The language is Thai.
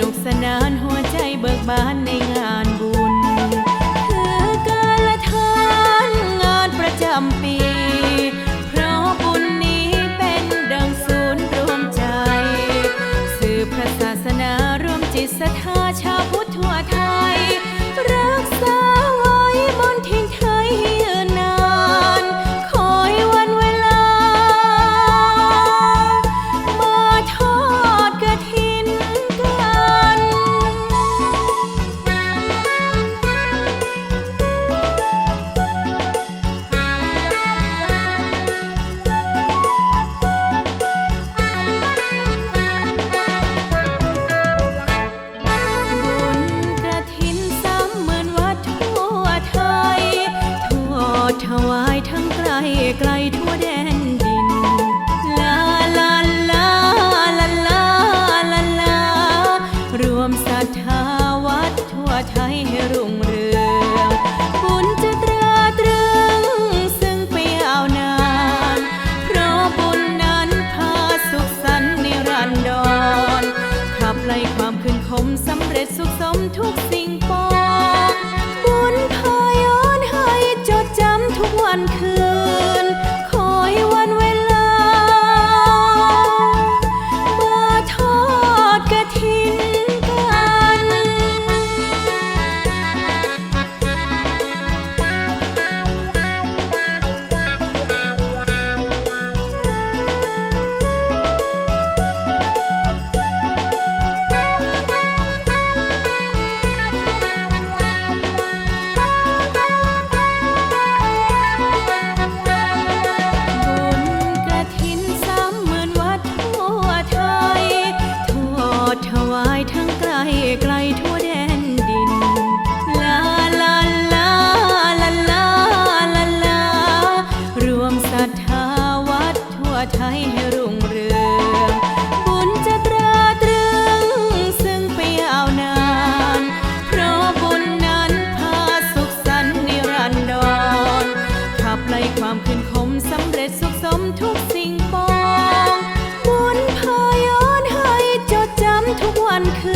นุกสนานหัวใจเบิกบานในงาน ถวายทั้งไกลไกลทั่วแดนดิน ลาลาลาลาลาลาลารวมศรัทธาวัดทั่วไทยให้รุ่งเรืองบุญจะตราตรึงซึ่งไปยาวนานเพราะบุญนั้นพาสุขสันต์นิรันดรขับไล่ความคืนคมสำเร็จสุขสมทุกสิ่งปอง ความคืนคมสำเร็จสุขสมทุกสิ่งปอง บุญพายอนให้จดจำทุกวันคืน